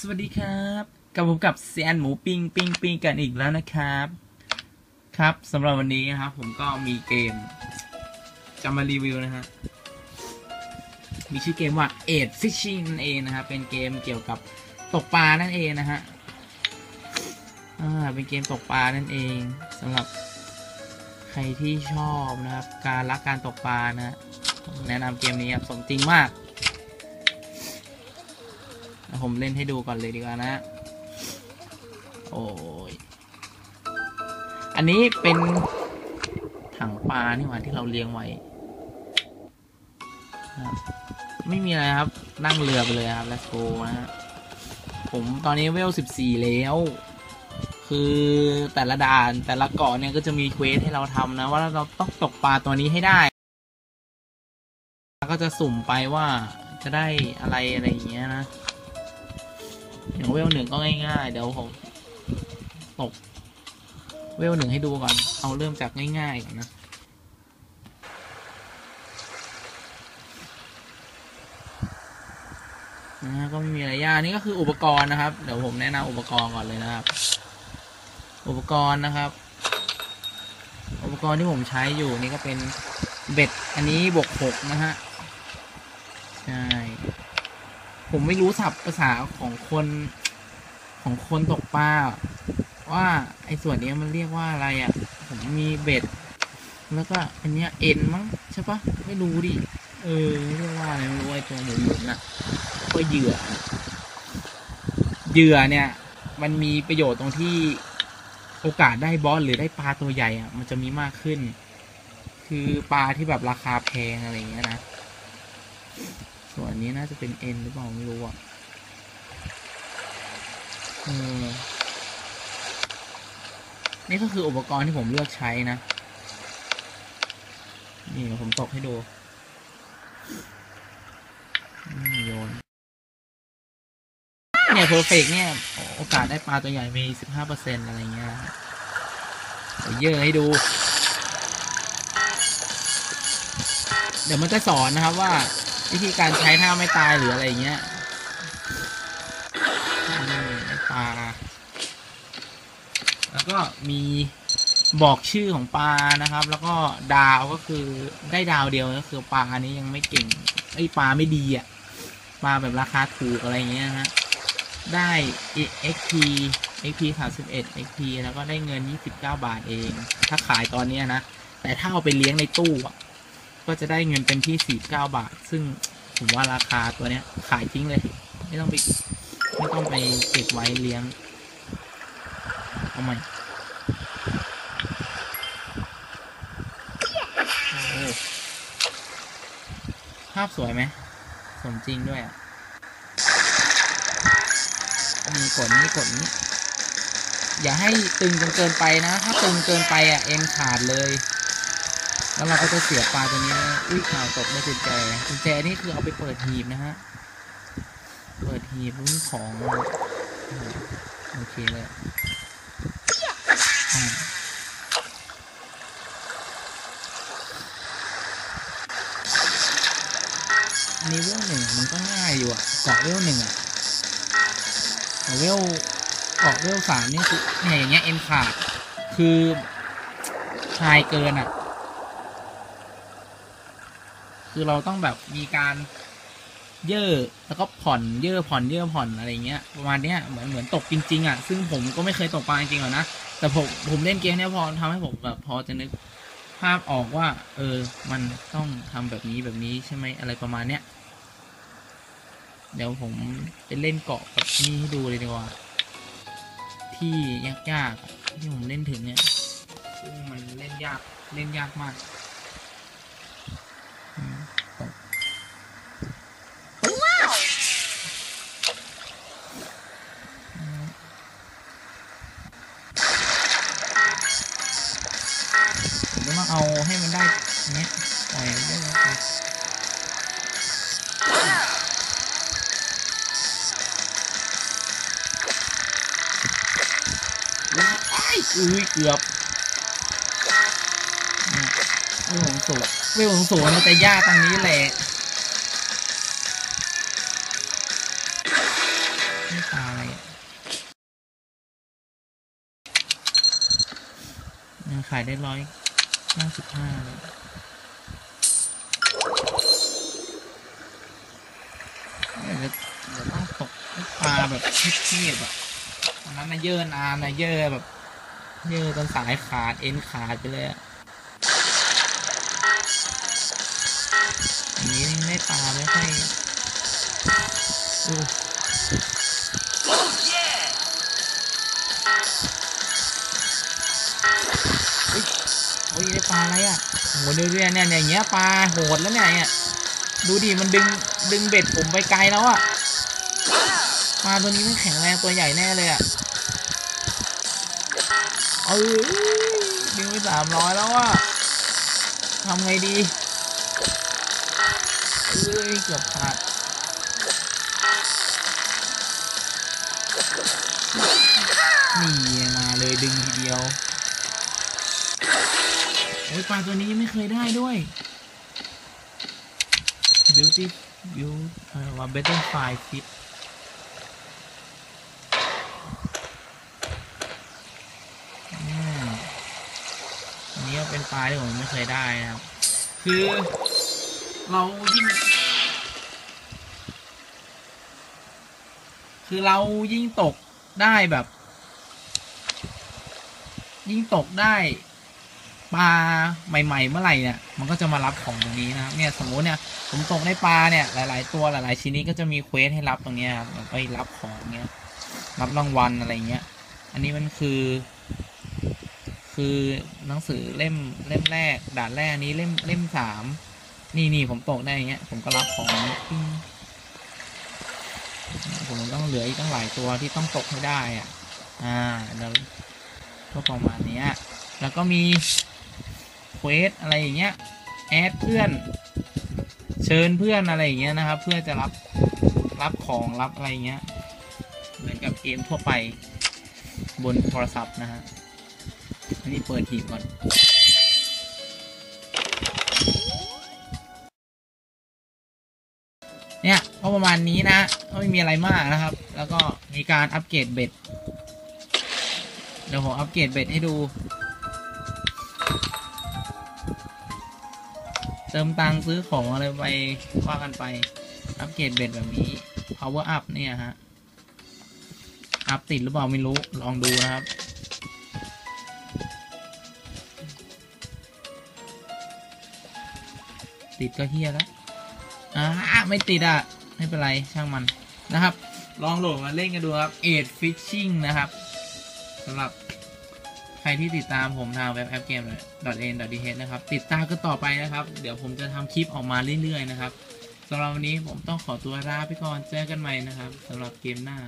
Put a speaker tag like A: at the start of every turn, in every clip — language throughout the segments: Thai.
A: สวัสดีครับกับผมกับเซียนหมูปิ้งปิ้งปิ้งกันอีกแล้วนะครับ ครับสำหรับวันนี้นะครับ ผมก็มีเกมจะมารีวิวนะฮะ มีชื่อเกมว่า e d Fishing นั่นเองนะครับ เป็นเกมเกี่ยวกับตกปลานั่นเองนะฮะอ่าเป็นเกมตกปลานั่นเองสำหรับใครที่ชอบนะครับ การรักการตกปลานะฮะแนะนำเกมนี้ครับสมจริงมาก ผมเล่นให้ดูก่อนเลยดีกว่านะ โอ้ย อันนี้เป็นถังปลานี่หว่าที่เราเลี้ยงไว้ไม่มีอะไรครับ นั่งเรือไปเลยครับ let's go นะฮะ ผมตอนนี้เวลสิบสี่แล้ว คือแต่ละด่านแต่ละเกาะเนี่ยก็จะมีเควสให้เราทำนะ ว่าเราต้องตกปลาตัวนี้ให้ได้ก็จะสุ่มไปว่าจะได้อะไรอะไรอย่างเงี้ยนะ อย่างเวลหนึ่งก็ง่ายๆ เดี๋ยวผมตกเวลหนึ่งให้ดูก่อน เอาเริ่มจากง่ายๆก่อนนะ ก็ไม่มีอะไรยากนี่ก็คืออุปกรณ์นะครับ เดี๋ยวผมแนะนำอุปกรณ์ก่อนเลยนะครับ อุปกรณ์นะครับ อุปกรณ์ที่ผมใช้อยู่นี่ก็เป็นเบ็ด อันนี้บวกหกนะฮะ ใช่ ผมไม่รู้ศัพท์ภาษาของคนของคนตกปลาว่าไอ้ส่วนนี้มันเรียกว่าอะไรอะ่ะ ผมมีเบ็ด แล้วก็อันเนี้ยเอ็นมั้งใช่ปะไม่รู้ดิ เออเรียกว่าอะไรไม่รู้ไอ้ตัวหมุนหมุนอะก็เหยื่อ เหยื่อเนี่ย มันมีประโยชน์ตรงที่โอกาสได้บอสหรือได้ปลาตัวใหญ่อะ มันจะมีมากขึ้น คือปลาที่แบบราคาแพงอะไรอย่างเงี้ยนะ ส่วนนี้น่าจะเป็นเอ็นหรือเปล่าไม่รู้อะเออนี่ก็คืออุปกรณ์ที่ผมเลือกใช้นะ นี่ผมตกให้ดูโยน เนี่ยเพอร์เฟกเนี่ย โอกาสได้ปลาตัวใหญ่มีสิบห้าเปอร์เซ็นอะไรเงี้ยเยอะให้ดู เดี๋ยวมันจะสอนนะครับว่า วิธีการใช้ท่าไม่ตายหรืออะไรเงี้ยปลา แล้วก็มีบอกชื่อของปลานะครับ แล้วก็ดาวก็คือได้ดาวเดียวก็คือปลาอันนี้ยังไม่เก่งไอปลาไม่ดีอะปลาแบบราคาถูกอะไรเงี้ยนะฮะได้ XP XP 31 XP แล้วก็ได้เงิน 29 บาทเอง ถ้าขายตอนนี้นะ แต่ถ้าเอาไปเลี้ยงในตู้อะ ก็จะได้เงินเป็นที่49บาท ซึ่งผมว่าราคาตัวเนี้ย ขายทิ้งเลย ไม่ต้องไปไม่ต้องไปเก็บไว้เลี้ยงเอาใหม่ภาพสวยไหม สมจริงด้วยอะ มีกดนี้กดนี้ อย่าให้ตึงจนเกินไปนะ ถ้าตึงเกินไปอะ เอ็นขาดเลย แล้วเราก็จะเสียปลาตัวนี้นะอุ้ยข่าวตกได้กุญแจกุญแจนี่คือเอาไปเปิดหีบนะฮะ เปิดหีบรุ่นของโอเคเลยอันนี้เวลหนึ่งมันก็ง่ายอยู่อะเกาะเวลหนึ่งอะแต่เวลเกาะเวลสามนี่คือเนี่ยอย่างเงี้ยเอ็นขาดคือชายเกินอะ คือเราต้องแบบมีการเย่อแล้วก็ผ่อนเย่อผ่อนเย่อผ่อนอะไรเงี้ยประมาณเนี้ยเหมือนเหมือนตกจริงๆอะซึ่งผมก็ไม่เคยตกปลาจริงๆหรอกนะแต่ผมผมเล่นเกมเนี้ยพอทำให้ผมแบบพอจะนึกภาพออกว่า เออ มันต้องทำแบบนี้แบบนี้ใช่ไหมอะไรประมาณเนี้ยเดี๋ยวผมไปเล่นเกาะกับนี่ให้ดูเลยดีกว่า ที่ยากๆที่ผมเล่นถึงเนี่ยซึ่งมันเล่นยากเล่นยากมาก ยอุ้ยเกือบเวลของสวนเวลของสวนมันจะยากตรงนี้แหละไม่ตายยังขายได้ร้อยห้าสิบห้าเลยเดี๋ยวต้องตกปลาแบบเทียบๆอะอันนั้นนะเยอะนานนะเยอะแบบ เยอะจนสายขาด เอ็นขาดไปเลยอะอย่างนี้นี่ปลาไม่ค่อยอู้เฮ้ยโอ้ยได้ปลาอะไรอะโหดูดิเนี่ยเนี่ยอย่างเงี้ยปลาโหดแล้วเนี่ยเนี่ยดูดิมันดึงดึงเบ็ดผมไปไกลแล้วอะปลาตัวนี้มันแข็งแรงตัวใหญ่แน่เลยอะ เออดึงไปสามร้อยแล้วอะทำไงดีเอ้ยเกือบขาดนี่มาเลยดึงทีเดียวโอ้ยปลาตัวนี้ยังไม่เคยได้ด้วย beauty beauty อะไรวะ better five fit อืมอันนี้ก็เป็นปลาที่ผมไม่เคยได้นะครับ คือเรายิ่ง คือเรายิ่งตกได้แบบ ยิ่งตกได้ปลาใหม่ ๆ เมื่อไหร่เนี่ยมันก็จะมารับของตรงนี้นะครับเนี่ยสมมติเนี่ยผมตกได้ปลาเนี่ย หลาย ๆ ตัวหลาย ๆ ชิ้นนี้ก็จะมีเควสให้รับตรงเนี้ยครับไปรับของเงี้ยรับรางวัลอะไรเงี้ย อันนี้มันคือ คือหนังสือเล่มเล่มแรก ด่านแรกนี้เล่มเล่มสามนี่นี่ผมตกได้อย่างเงี้ย ผมก็รับของปิ้งผมต้องเหลืออีกตั้งหลายตัวที่ต้องตกให้ได้อะ อ่าแล้วก็ประมาณเนี้ย แล้วก็มีเควสอะไรอย่างเงี้ย แอดเพื่อน เชิญเพื่อนอะไรอย่างเงี้ยนะครับ เพื่อจะรับรับของรับอะไรเงี้ย เหมือนกับเกมทั่วไปบนโทรศัพท์นะฮะ อันนี้เปิดหีบก่อน เนี่ยก็ประมาณนี้นะก็ไม่มีอะไรมากนะครับ แล้วก็มีการอัปเกรดเบ็ด เดี๋ยวผมอัปเกรดเบ็ดให้ดู เติมตังค์ซื้อของอะไรไปว่ากันไป อัปเกรดเบ็ดแบบนี้ power up เนี่ยฮะ อัพติดหรือเปล่าไม่รู้ ลองดูนะครับ ติดก็เฮียแล้วอ่าไม่ติดอะ ไม่เป็นไรช่างมันนะครับ ลองโหลดมาเล่นกันดูครับเอ็ดฟิชชิ่งนะครับสำหรับใครที่ติดตามผมทางเว็บแอปเกม .n .dh นะครับ ติดตามก็ต่อไปนะครับ เดี๋ยวผมจะทำคลิปออกมาเรื่อยๆนะครับสำหรับวันนี้ผมต้องขอตัวลาไปก่อนเจอกันใหม่นะครับสำหรับเกมหน้า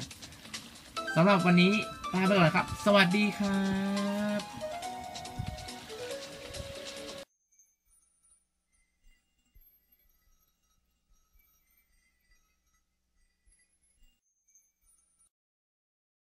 A: สำหรับวันนี้ลาไปก่อนครับ สวัสดีครับ